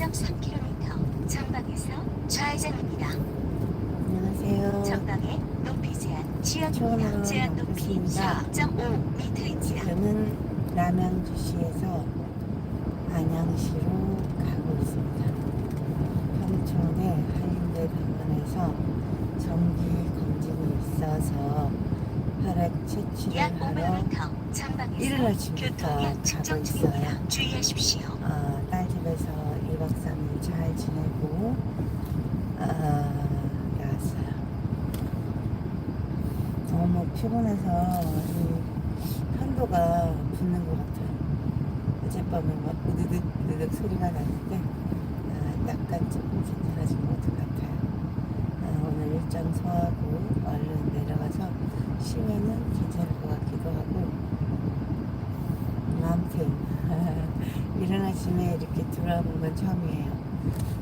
1.3km 전방에서 좌회전입니다. 안녕하세요. 전방에 높이 제한 처음으로 지역입니다. 제한 높이 뵙겠습니다. 4.5m입니다. 지금은 남양주시에서 안양시로 가고 있습니다. 평촌에 한림대 병원에서 정기 검진이 있어서 혈액 채취를 약 하러 500m 전방에서 일요일 아침부터 교통량 가고 측정 있어요. 중입니다. 주의하십시오. 어, 딸 집에서 2박 3일 잘 지내고 어, 왔어요. 너무 피곤해서 이 편도가 붓는 것 같아요. 어젯밤에 막 으드득 으드득 소리가 나는데 어, 약간 조금 괜찮아진 것 같아요. 어, 오늘 일정 소화하고 얼른 내려가서 쉬면은 괜찮을 것 같기도 하고 아무튼 이른 아침에 이렇게 들어와본 건 처음이에요.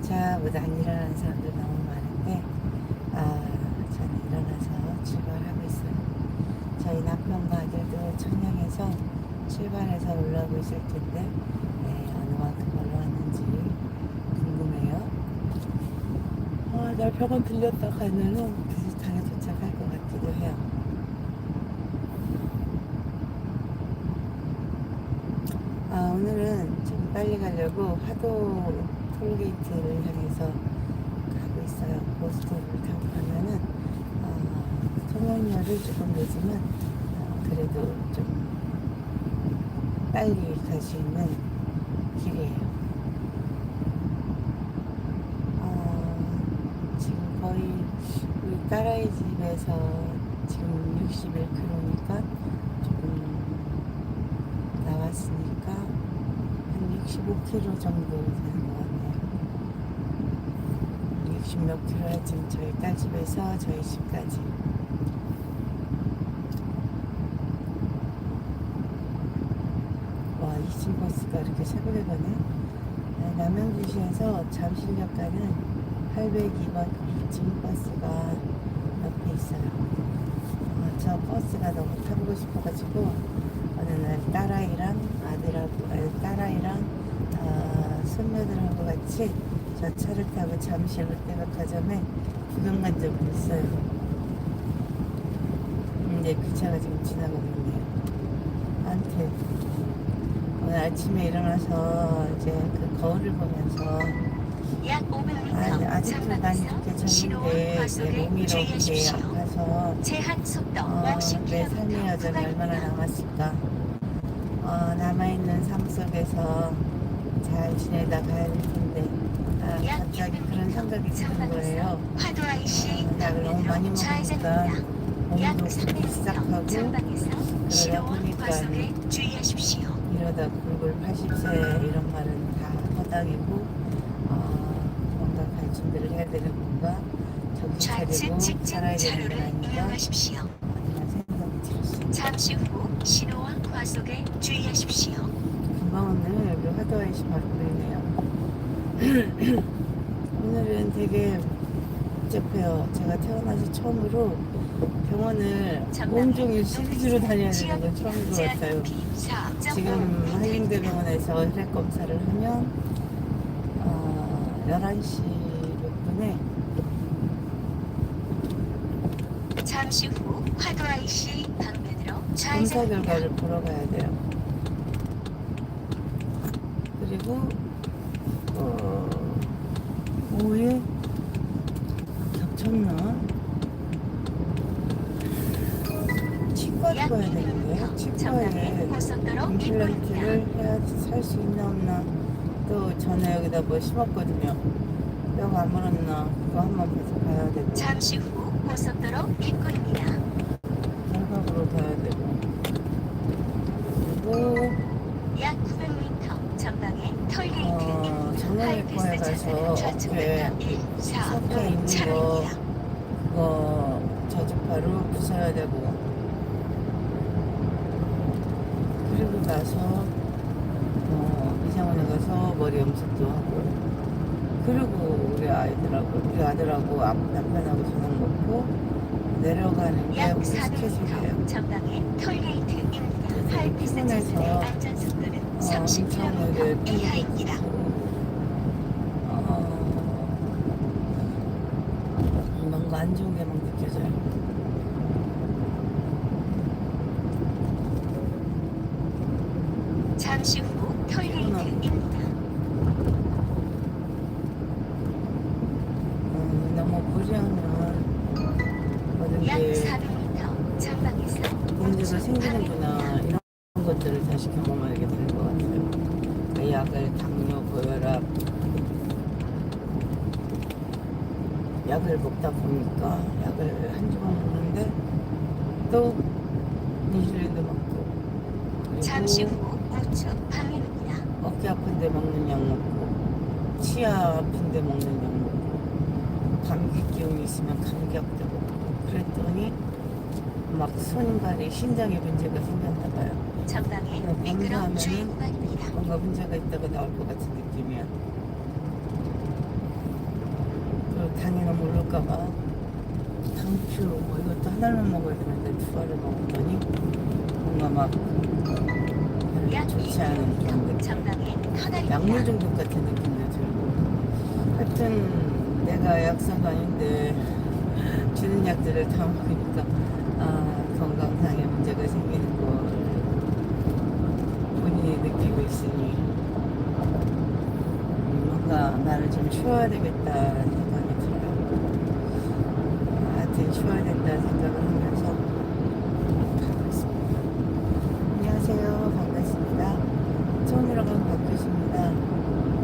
저보다 안 일어나는 사람들 너무 많은데 아 저는 일어나서 출발하고 있어요. 저희 남편과 아들도 천양에서 출발해서 올라오고 있을 텐데 네, 어느 만큼 올라왔는지 궁금해요. 아, 나 병원 들렸다 가면은 비슷하게 도착할 것 같기도 해요. 아, 오늘은 좀 빨리 가려고 하도 톨게이트를 향해서 가고 있어요. 고속도로를 타고 가면은 어, 통행료를 조금 내지만 어, 그래도 좀 빨리 갈 수 있는 길이에요. 어, 지금 거의 우리 딸아이 집에서 지금 61km니까 조금 나왔으니까 한 65km 정도 되는 것 같네요. 60몇 킬로야 지금 저희 딸 집에서 저희 집까지. 와, 이층 버스가 이렇게 새벽에 가네. 네, 남양주시에서 잠실역 가는 802번 2층 버스가 옆에 있어요. 어, 저 버스가 너무 타보고 싶어가지고 딸아이랑 아들하고 딸아이랑 어, 손녀들하고 같이 저 차를 타고 잠실 롯데백화점에 구경 간 적이 있어요. 근데 그 차가 지금 지나가고 있네요. 아무튼 오늘 아침에 일어나서 이제 그 거울을 보면서 약 500m 아니, 아직도 난 이렇게 젊은데 내 몸이 이렇게. 아파서 어, 내 삶의 50km 여정이 얼마나. 남았을까 어, 남아있는 삶 속에서 잘 지내다 가야 될 텐데 아, 약 갑자기 그런 600m 생각이 드는 거예요. 어, 약을 너무 많이 먹으니까 몸도 300m 싹하고 전방에서 신호와 보니까. 이러다 굴굴 80세 이런 말은 다 허당이고 어, 뭔가 갈 준비를 해야 되는 건가? 정신 차리고 살아야 되는 건 차로를 아닌가? 잠시 후 신호와 과속에 주의하십시오. 금방 오늘 여기 화도아이시 바로 보이네요 오늘은 되게 복잡해요 제가 태어나서 처음으로 병원을 온종일 시리즈로 다녀야 되는 건 처음인 것 같아요 지금 한림대병원에서 혈액 검사를 하면 어, 11시 몇 분에 잠시 후 화도 IC 방면으로 검사. 결과를 보러 가야 돼요. 그리고 어, 오후에 겹쳤나? 치과 약 가야 200m 되는데 치과에 고속도로 임플란트를 입구입니다. 해야 살수 있나 없나 또 전에 여기다 뭐 심었거든요 뼈가 안 물었나 그거 한번 계속 봐야 되고 잠시 후 고속도로 입구입니다. 그리고 부숴야 되고. 그리고 나서 어, 이상원에 가서 머리 염색도 하고. 그리고 우리 아이들하고 우리 아들하고 앞, 남편하고 저녁 먹고 내려가는 게 우리 스케줄이에요. 택시에서 네, 어, 엄청나게 뛰어있고 안 좋은 게막 느껴져요. 고혈압 약을 먹다 보니까 약을 한 주먹 먹는데 또 인슐린도 먹고 잠시 후 우측 방향입니다. 어깨 아픈데 먹는 약 먹고 치아 아픈데 먹는 약 먹고 감기 기운이 있으면 감기약도 먹고 그랬더니 막 손발이 심장에 문제가 생겼나 봐요. 전방에 주의 구간입니다. 뭔가 문제가 있다가 나올 것 같은 느낌이야. 그 당이나 모를까봐 당큐 뭐 이것도 하나만 먹어야 되는데 두 알을 먹었더니 뭔가 막약 좋지 않은 그런 2km 느낌. 전방에 터널입니다. 약물 중독 같은 느낌도 들고 하여튼 내가 약사도 아닌데 주는 약들을 다 먹으니까 아 건강상에 문제가 생기는 걸 본인이 느끼고 있으니 음, 뭔가 나를 좀 쉬어야 되겠다 생각이 들어요 하여튼 쉬어야 된다 생각을 하면서 가고 있습니다 안녕하세요 반갑습니다 처음이라고 하면 바뀌십니다.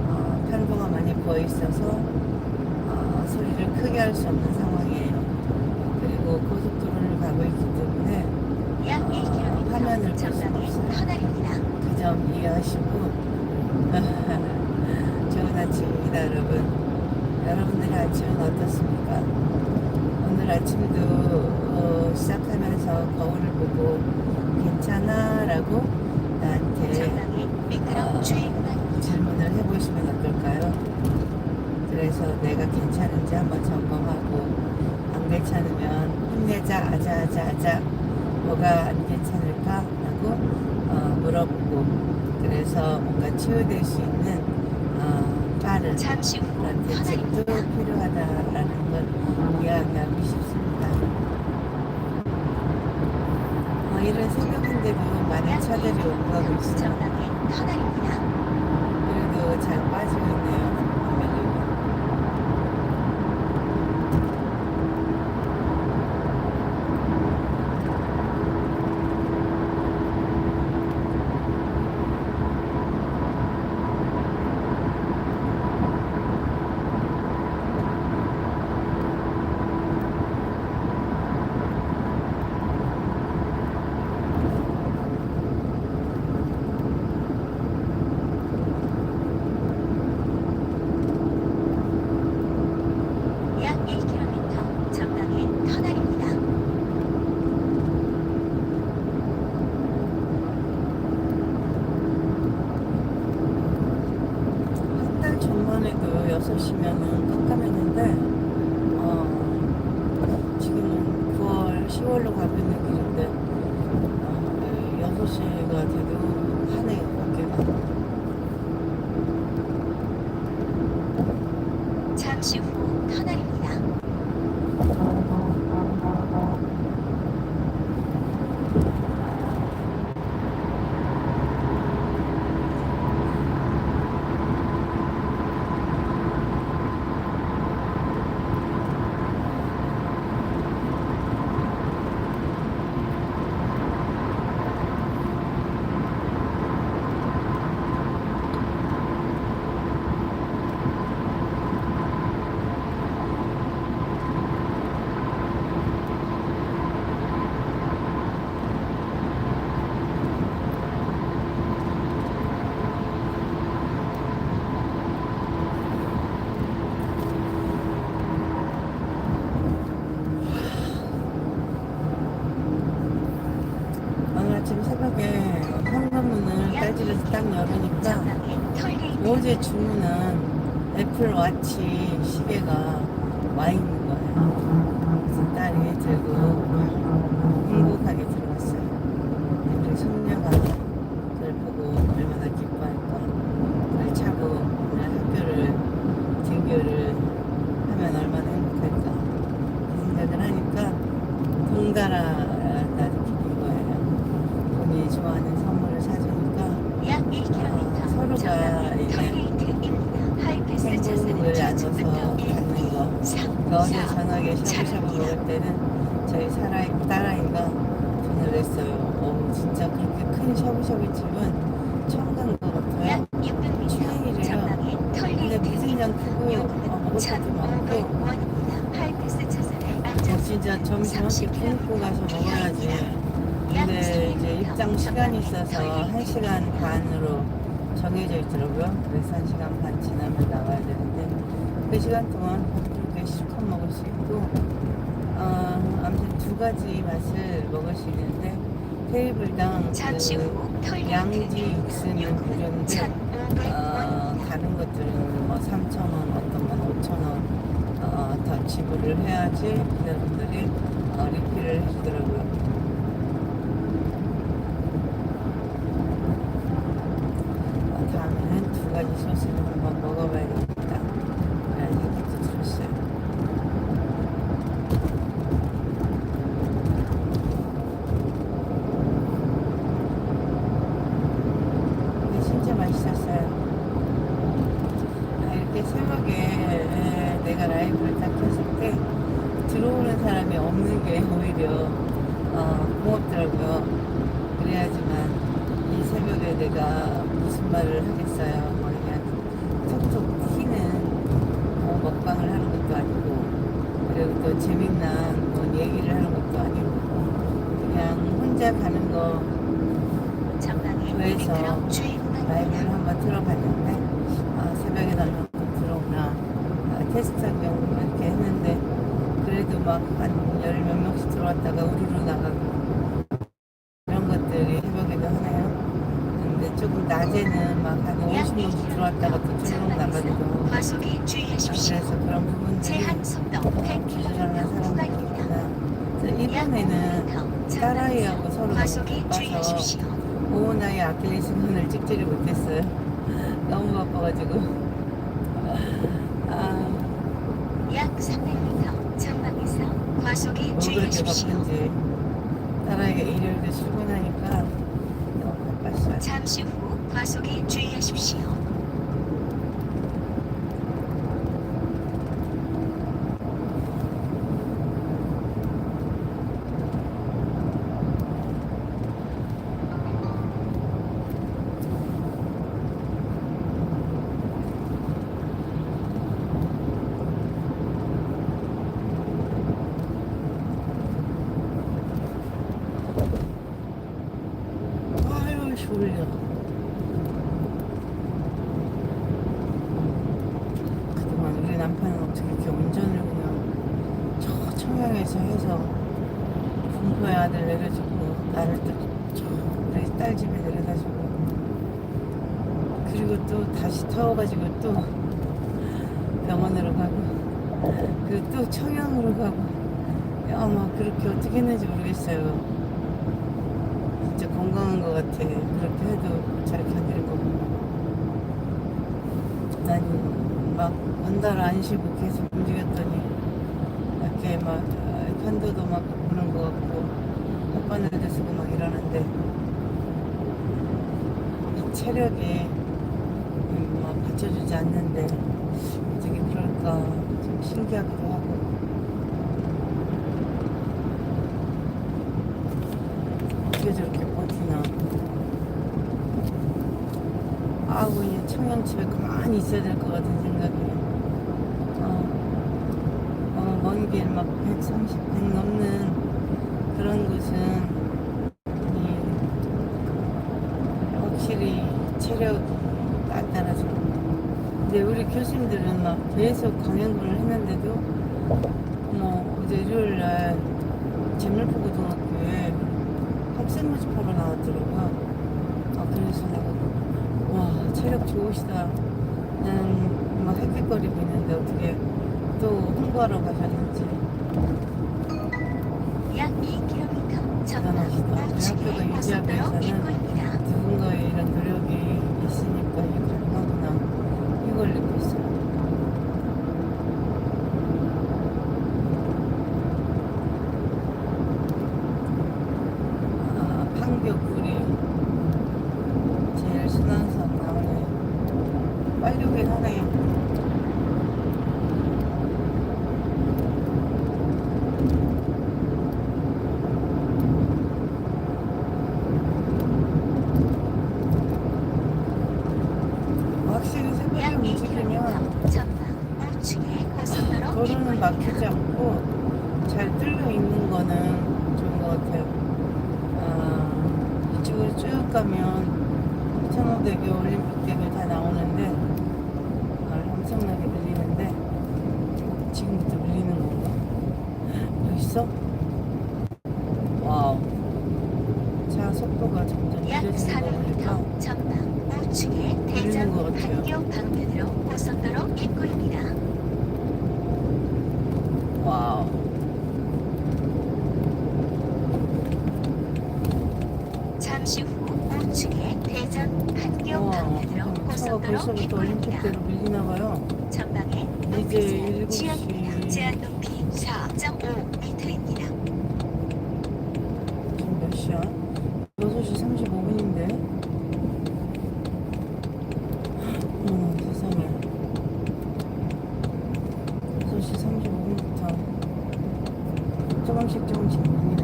어, 탈모가 많이 부어 있어서 어, 소리를 크게 할 수 없는 상황이에요. 그리고 고속도로를 가고 있기 때문에 약 어, 1km 화면을 볼 수가 전방에 없어요. 터널입니다. 그 점 이해하시고 좋은 아침입니다 여러분. 여러분들의 아침은 어떻습니까? 오늘 아침도 어, 시작하면서 거울을 보고 괜찮아? 라고 나한테 전방에 미끄럼 아. 주의 구간입니다. 질문을 해보시면 어떨까요? 그래서 내가 괜찮은지 한번 점검하고 안 괜찮으면 힘내자 아자 아자 아자 뭐가 안 괜찮을까 하고 어, 물어보고 그래서 뭔가 치유될 수 있는 어, 빠른 그런 대책도. 필요하다라는 걸 이야기하고 싶습니다. 어, 이런 새벽인데도 많은 약 차들이 가고 2km 있어요. 그래도 잘 빠지고 한끼 굶고 가서 먹어야지. 근데 이제 입장 시간이 있어서 1시간 반으로 정해져 있더라고요. 그래서 1시간 반 지나면 나가야 되는데 그 시간 동안 그렇게 실컷 먹을 수 있고 어, 아무튼 두 가지 맛을 먹을 수 있는데 테이블당 그 양지 육수는 무료인데 1,500원입니다. 어, 다른 것들은 뭐 3,000원, 어떤 건 5,000원 어, 더 지불을 해야지 그분들이 어, 리필을 해주더라고요. 어, 다음에는 두 가지 소스를 한번 먹어봐야 되겠다. 라는 생각도 들었어요. 근데 진짜 맛있었어요. 아, 이렇게 새벽에 에, 내가 라이브를 딱 켰을 때 들어오는 사람이 없는 게 오히려 어, 고맙더라고요. 그래야지만 이 새벽에 내가 무슨 말을 하겠어요. 뭐 그냥 톡톡 튀는 뭐 먹방을 하는 것도 아니고 그리고 또 재미난 뭐 얘기를 하는 것도 아니고 가는 거 주의 라이브를. 한번 들어봤는데 아, 새벽에 날만큼 들어오나 아, 테스트한 경우 이렇게 했는데 그래도 막 한 열 몇 명씩 들어왔다가 우르르 나가고 이런 것들이 새벽에도 하나요? 근데 조금 낮에는 막 한 50명씩 들어왔다가 또 쭈르륵 나가기도 하고 과속에 아, 주의하십시오. 그래서 그런 부분들이 제한 속도 기술하는 100km 사람들이 구간입니다. 있구나 그래서 이번에는 딸아이하고 서로 과속에 바빠서 주의하십시오. 오나의 아킬레스 건을 찍지를 못했어요. 너무 바빠가지고. 아, 약 300m 전방에서 과속에 주의하십시오. 딸아이가 일요일도 출근하니까 너무 바빴어요. 잠시 후 과속에 주의하십시오. 아유, 졸려. 그동안 우리 남편은 어떻게 이렇게 운전을 그냥 저 청양에서 해서 군포의 아들 내려주고 나를 또저 우리 딸 집에 내려다주고 그리고 또 다시 태워가지고 또 병원으로 가고 그리고 또 청양으로 가고 아마 그렇게 어떻게 모르겠어요. 진짜 건강한 것 같아. 그렇게 해도 잘 견딜 거고. 난막 한 달 안 쉬고 계속 움직였더니 이렇게 막 아, 편도도 막 부는 것 같고 혓바늘도 쓰고 막 이러는데 이 체력이 음, 막 받쳐주지 않는데 어떻게 그럴까 좀 신기하기도 하고 어떻게 저렇게 버티나. 아우, 이 청양 집에 가만히 있어야 될 것 같은 생각이. 어, 어, 먼길막 130, 100 넘는 그런 곳은 이, 확실히 체력 단단하죠. 근데 우리 교수님들은 막 계속 강연을 했는데도, 어머, 어제 일요일 날 재물포고등학교에 학생 모집하러 나왔더라고요. 아, 그래서 내가, 와, 체력 좋으시다. 나는 막 헷갈거리고 있는데 어떻게 또 홍보하러 가셨는지. 약 2km 전방 대단하시다. 우측에 대학교가 고속도로 유지하면서는 입구입니다. 누군가의 이런 노력이 있으니까 이게 가능하구나. 이걸 느꼈어요 아, 판교구리 제일 순환선 나오네. 빨리 오긴 하네. 막히지 않고 잘 뚫려 있는 거는 좋은 것 같아요. 아, 이쪽으로 쭉 가면 천호대교, 올림픽대교 다 나오는데 아, 엄청나게 밀리는데 지금부터 밀리는 건가? 여기 있어? 와우. 차 속도가 점점 약 느려지는 거 보니까 400m 전방 우측에 대전 것 같아요. 판교 방면으로 고속도로 입구입니다. 와우. 잠시 후 우측에 대전 판교 우와, 방면으로 차가 고속도로 벌써부터 입구입니다. 올림픽대로 밀리나 봐요. 전방에 이제 일곱 시. 지역입니다. 제한 높이 4.5m입니다. 지금 몇 시야? 6시 35분인데. 어머 세상에. 6시 35분부터 조금씩 조금씩 밀리네.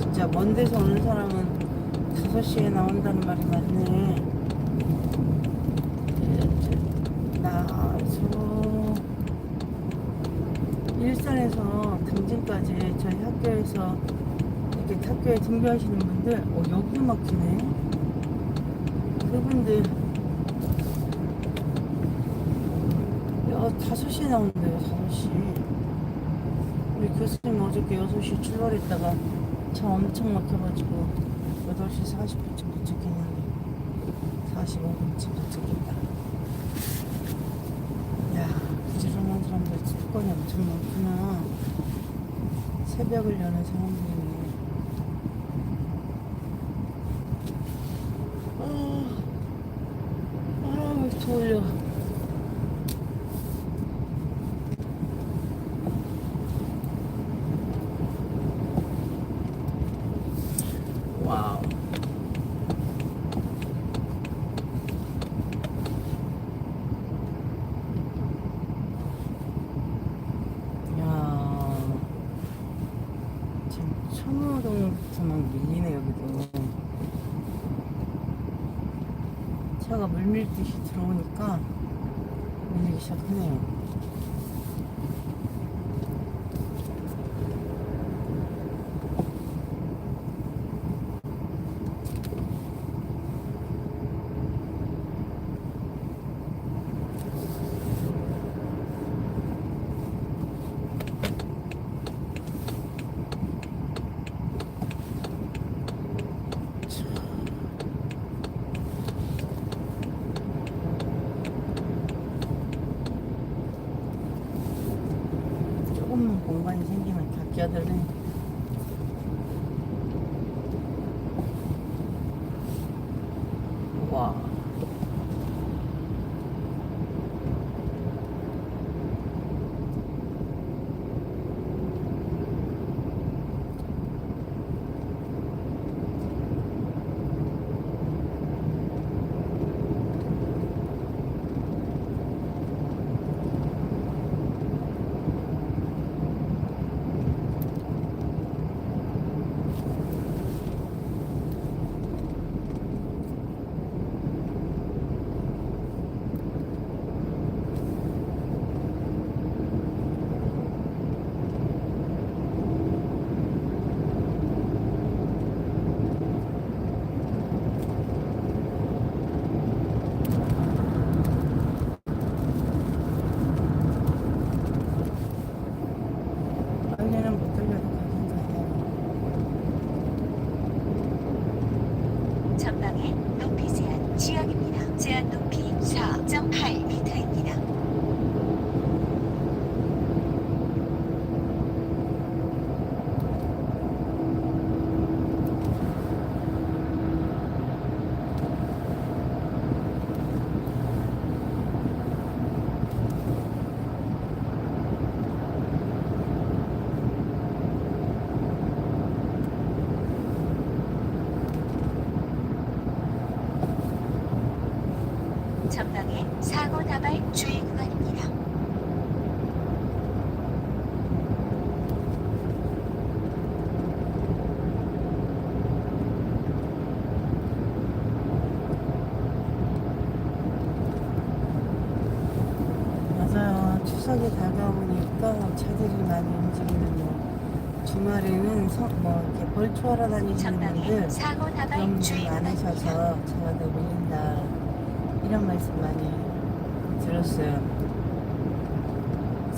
진짜 먼 데서 오는 사람은 5시에 나온다는 말이 맞네. 나저 일산에서 당진까지 저희 학교에서 이렇게 학교에 등교하시는 분들, 어, 여기도 막히네. 그분들, 야, 5시에 나온대요, 5시. 우리 교수님 어저께 6시 출발했다가 차 엄청 막혀가지고 8시 40분쯤 도착했는데 45분쯤 도착했다. 야, 부지런한 사람들 수도권이 엄청 많구나. 새벽을 여는 사람들이네. 아, 아, 졸려. 와우. 야 지금 천호동부터 막 밀리네 여기도 차가 물밀듯이 들어오니까 밀리기 다발 주의 구간입니다. 맞아요. 추석이 다가오니까 차들이 많이 움직이는데 주말에는 서, 뭐 이렇게 벌초 하러 다니시는 전방에 분들 사고 그런 나발 분들 주의 구간입니다. 많으셔서 차가 더 밀린다 이런 말씀 많이 들었어요.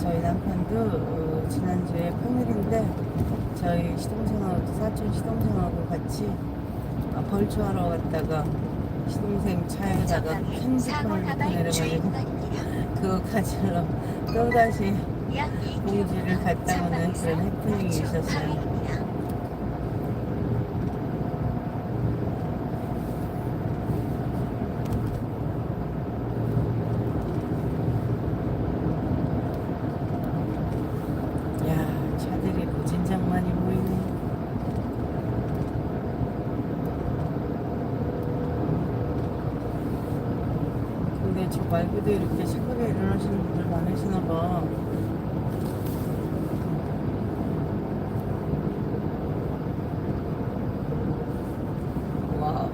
저희 남편도 어, 지난주에 평일인데 저희 시동생하고 사촌 시동생하고 같이 어, 벌초하러 갔다가 시동생 차에다가 핸드폰을 내려가지고. 그거 가지러 또다시 약 공주를 2km 갔다 오는 그런 해프닝이 있었어요. 방향입니다. 야 차들이 무진장 많이 보이네 근데 저 말고도 이렇게 새벽에 일어나시는 분들 많으시나 봐 와우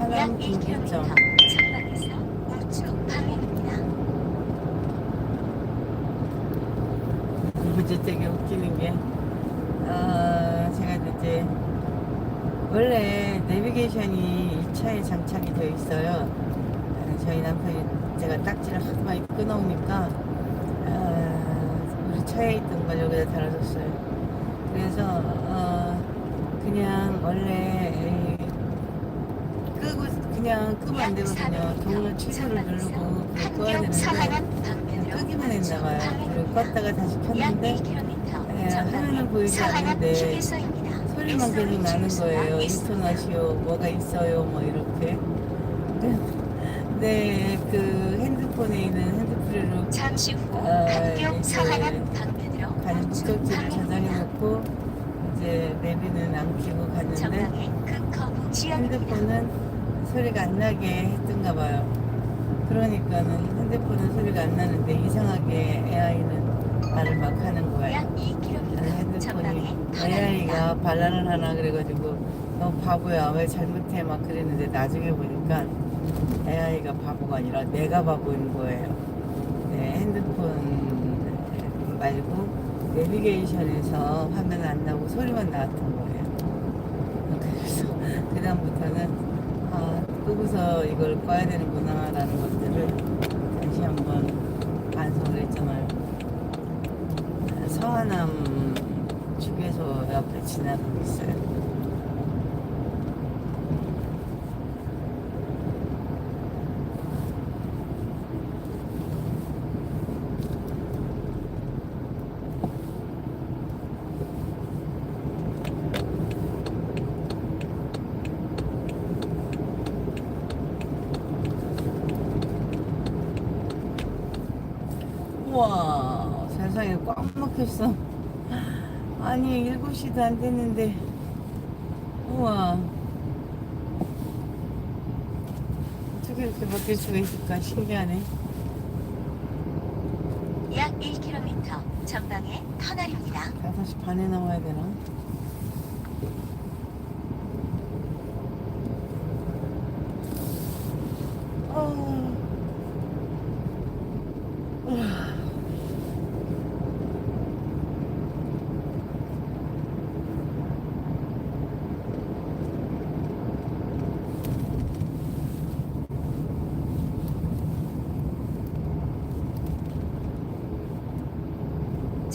약 하남 1km 분기점 전방에서 우측 방향입니다. 이제 되게 웃기는 게, 아, 제가 이제, 원래 내비게이션이 이 차에 장착이 되어 있어요. 아, 저희 남편이 제가 딱지를 하도 많이 끊어오니까, 아, 우리 차에 있던 걸 여기다 달아줬어요. 그래서, 어, 그냥 원래, 이 끄고, 그냥 끄면 안 되거든요. 경로 취소를 누르고, 꺼야 되는데, 했나 봐요. 그리고 껐다가 다시 약 켰는데 1km 예, 화면은 보이지 않는데. 소리만 계속 나는 거예요. 인터넷이요, 뭐가 있어요, 뭐 이렇게. 네, 그 핸드폰에 있는 핸드프리로 잠시 후 이제 서하남 방면으로 방향입니다. 저장해놓고 이제 내비는 안 켜고 갔는데 지역입니다. 핸드폰은 소리가 안 나게 했던가 봐요. 그러니까는 핸드폰은 소리가 안 나는데 이상하게 AI는 말을 막 하는 거예요. 약 2km 전방에 핸드폰이 AI가 반란을 하나 그래가지고 너 바보야 왜 잘못해 막 그랬는데 나중에 보니까 AI가 바보가 아니라 내가 바보인 거예요. 네, 핸드폰 말고 내비게이션에서 화면 안 나고 소리만 나왔던 거예요. 그래서 그 다음부터는 아 끄고서 이걸 꺼야 되는구나라는 것들을 다시 한번 반성을 했잖아요. 서하남 휴게소 옆에 지나가고 있어요. 우와 세상에 꽉 막혔어. 아니 7시도 안 됐는데. 우와. 어떻게 이렇게 막힐 수가 있을까? 신기하네. 약 1km 전방에 터널입니다. 5시 반에 나와야 되나?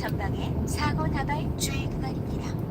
전방에 사고 나발 주의 구간입니다.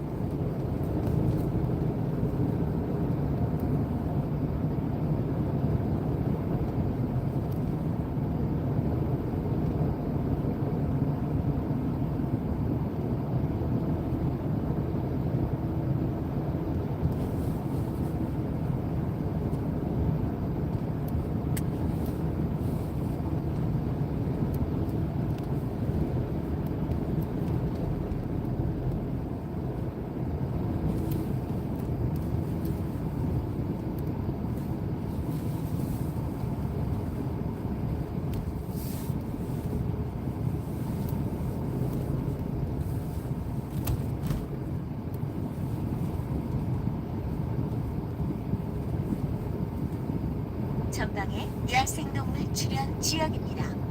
전방에 야생동물 출현 지역입니다.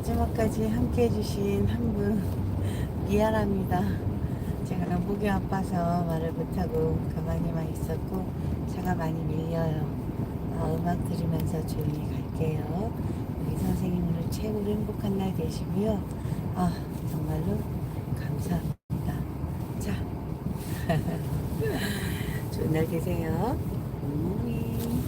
마지막까지 함께 해주신 한 분 미안합니다. 제가 목이 아파서 말을 못하고 가만히만 있었고 차가 많이 밀려요. 아, 음악 들으면서 조용히 갈게요. 우리 선생님 오늘 최고로 행복한 날 되시고요. 아, 정말로 감사합니다. 자, 좋은 날 되세요. 음.